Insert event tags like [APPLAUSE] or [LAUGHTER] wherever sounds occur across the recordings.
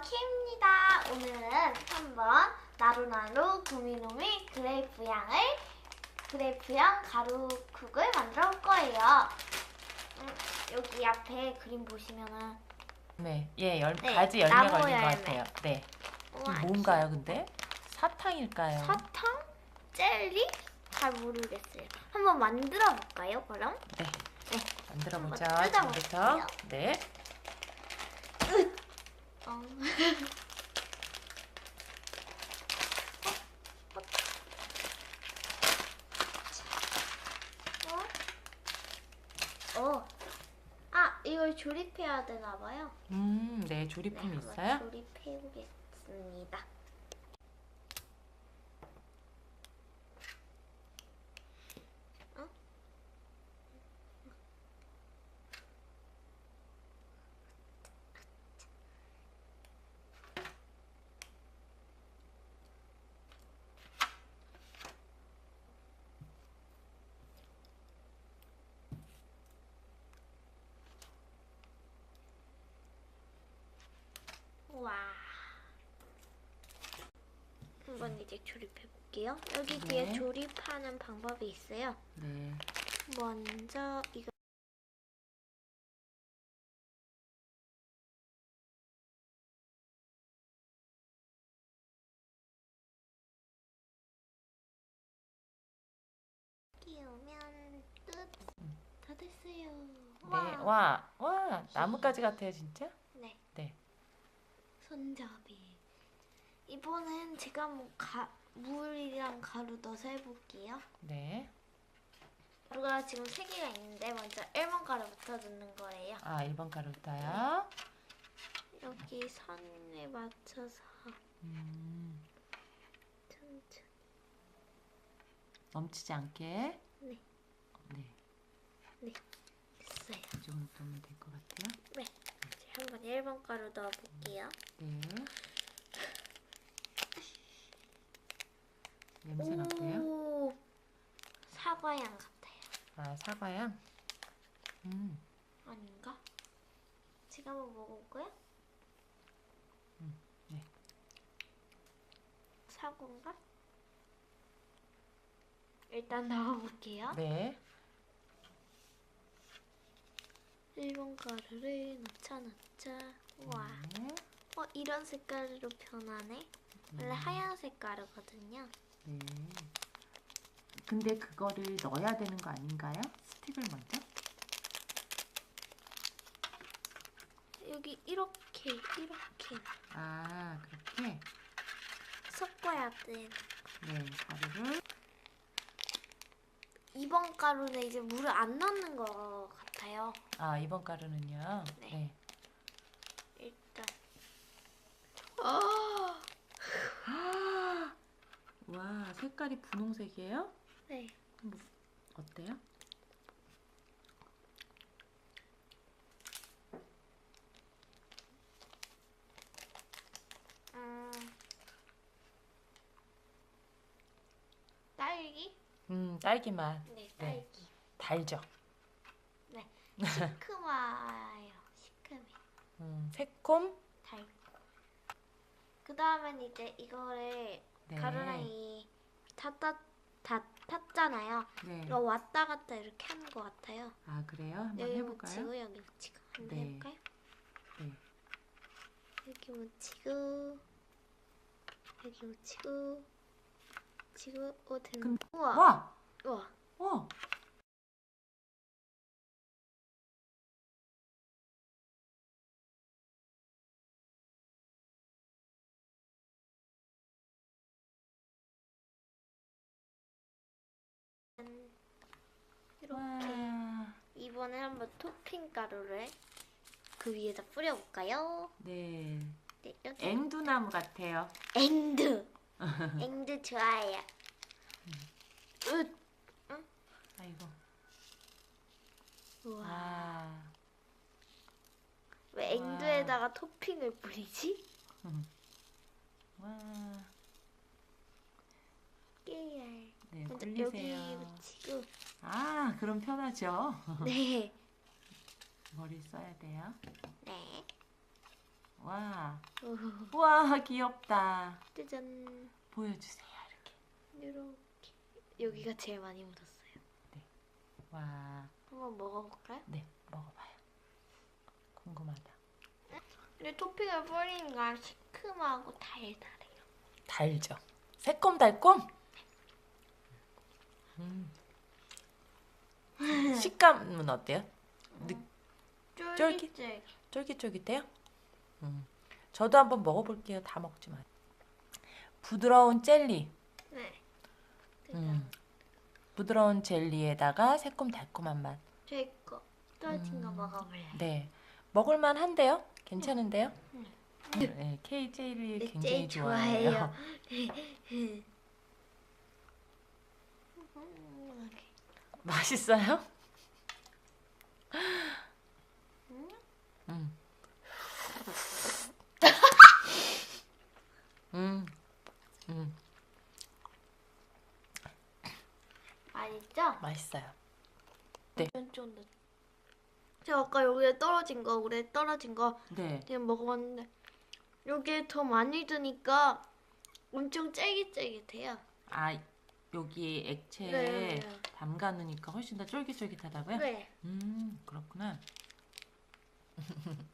키입니다. 오늘은 한번 나루나루 구미노미 그레이프 향을 그레이프 향 가루쿡을 만들어 볼 거예요. 음, 여기 앞에 그림 보시면은 네, 예, 열, 네, 가지 열매 나무 걸린 것 열매. 같아요. 네. 우와, 뭔가요, 근데? 사탕일까요? 사탕? 젤리? 잘 모르겠어요. 한번 만들어 볼까요, 그럼? 네. 네. 만들어 보죠. 지금부터. 뜯 네. 어. 어? 어. 아, 이걸 조립해야 되나 봐요. 음, 네, 네, 조리품이 한번 있어요? 조립해 보겠습니다. 와. 한번 이제 조립해 볼게요. 여기 뒤에 네. 조립하는 방법이 있어요. 네. 먼저 이거 끼우면 끝. 다 됐어요. 네. 와, 와, 나뭇가지 같아요, 진짜? 네. 네. 손잡이. 이번엔 제가 뭐 가, 물이랑 가루 넣어서 해볼게요. 네. 가루가 지금 세 개가 있는데 먼저 1번 가루부터 넣는 거예요. 아, 1번 가루부터요. 여기 선에 맞춰서 음, 천천히. 넘치지 않게. 네. 네. 됐어요. 이 정도 면 될 것 같아요. 네. 한번 1번 가루 넣어볼게요. 네. 어때요? 오, 사과향 같아요. 아, 사과향? 음, 아닌가? 제가 한번 먹어볼까요? 음, 네. 사과인가? 일단 넣어볼게요. 네. 1번 가루를 넣자 넣자. 와, 네. 어 이런 색깔로 변하네. 원래 음. 하얀색 가루거든요. 네. 근데 그거를 넣어야 되는 거 아닌가요? 스틱을 먼저? 여기 이렇게 이렇게 아, 그렇게? 섞어야 돼. 네, 가루를. 2번 가루는 이제 물을 안 넣는 것 같아요. 아, 이번 가루는요? 네. 네. 일단. 아, [GASPS] 와, 색깔이 분홍색이에요? 네. 어때요? 음, 딸기? 음, 딸기 맛. 네, 딸기. 달죠? 네. 시큼해요. 시큼해. 음, 새콤? 달고. 그 다음엔 이제 이거를 네. 가루랑 이 탔다 다 탔잖아요. 네. 이거 왔다 갔다 이렇게 하는 것 같아요. 아, 그래요? 한번 여기 해볼까요? 묻히고 여기 묻히고 한번 네. 해볼까요? 네. 여기 묻히고 여기 묻히고 묻히고 오 됐네. 근- 우와 와! 우와 어! 이렇게 와. 이번에 한번 토핑 가루를 그 위에다 뿌려볼까요? 네. 네 여기 앵두 나무 같아요. 앵두 [LAUGHS] 앵두 좋아해요. 으 아이고. 우와 와. 왜 앵두에다가 토핑을 뿌리지? [LAUGHS] 와. 네, 여기 굴리세요. 묻히고 아, 그럼 편하죠. [LAUGHS] 네 머리 써야 돼요. 네. 와, 우후. 와 귀엽다. 짜잔. 보여주세요 이렇게. 이렇게. 여기가 제일 많이 묻었어요. 와, 한번 먹어볼까요? 네 먹어봐요. 궁금하다. 근데 토핑을 뿌리니까 시큼하고 달달해요. 달죠. 새콤달콤. 음. 식감은 어때요? 쫄깃? 쫄깃쫄깃. 쫄깃쫄깃해요? 음. 저도 한번 먹어볼게요. 다 먹지 마. 부드러운 젤리. 네. 음. 부드러운 젤리에다가 새콤달콤한 맛. 제거 떨어진 거 음. 먹어볼래요. 네. 먹을만 한데요? 괜찮은데요? 음. 네, K 젤리 네, 굉장히 제일 좋아해요. 좋아해요. [LAUGHS] 맛있어요? 음. 음. 음. 맛있죠? 맛있어요. 쫀쫀득. 제가 아까 여기에 떨어진 거, 물에 떨어진 거 네. 지금 먹어봤는데 여기에 더 많이 드니까 엄청 쫄깃쫄깃해요. 아, 여기 액체에 네. 담가 놓으니까 훨씬 더 쫄깃쫄깃하다고요? 네. 음, 그렇구나. [LAUGHS]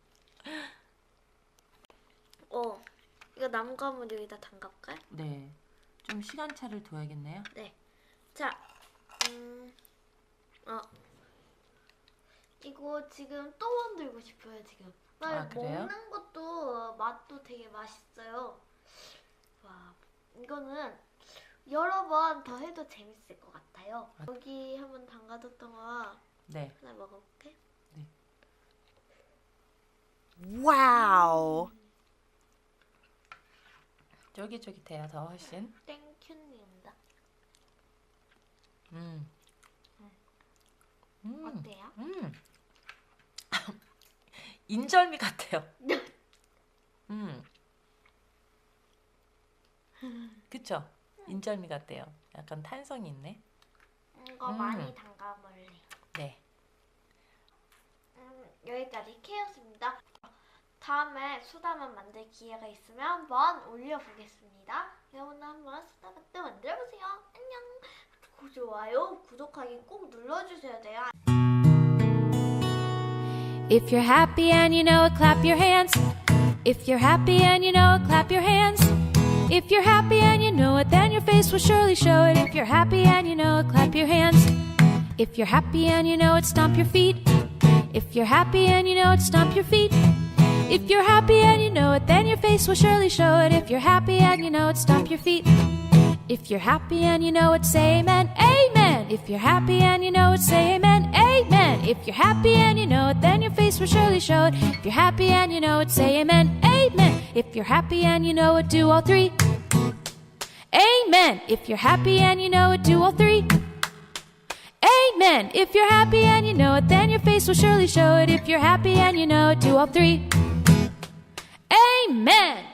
어, 이거 남은 거 한번 여기다 담가볼까요? 네. 좀 시간차를 둬야겠네요. 자, 음, 어, 이거 지금 또 만들고 싶어요 지금. 아, 그래요? 먹는 것도 맛도 되게 맛있어요. 와, 이거는 여러 번 더 해도 재밌을 것 같아요. 아. 여기 한번 담가뒀던 거 네. 하나 먹어볼게. Wow. 쫄깃쫄깃해요. 더 훨씬. 땡큐입니다. 음. 음. 어때요? 음. [LAUGHS] 인절미 같아요. [LAUGHS] 음. 그쵸? 인절미 같대요. 약간 탄성이 있네. 이거 음. 많이 담가 볼래요. 네. 음, 여기까지 케이스입니다. 다음에 수다만 만들 기회가 있으면 한번 올려보겠습니다. 여러분도 한번 수다만 때 만들어보세요. 안녕. 구- 좋아요, 구독하기 꼭 눌러주셔야 돼요. If you're happy and you know it, clap your hands. If you're happy and you know it, clap your hands. If you're happy and you know it, then your face will surely show it. If you're happy and you know it, clap your hands. If you're happy and you know it, stomp your feet. If you're happy and you know it, stomp your feet. If you're happy and you know it, then your face will surely show it. If you're happy and you know it, stomp your feet. If you're happy and you know it, say amen, amen. If you're happy and you know it, say amen, amen. If you're happy and you know it, then your face will surely show it. If you're happy and you know it, say amen, amen. If you're happy and you know it, do all three. Amen. If you're happy and you know it, do all three. Amen. If you're happy and you know it, then your face will surely show it. If you're happy and you know it, do all three. Amen.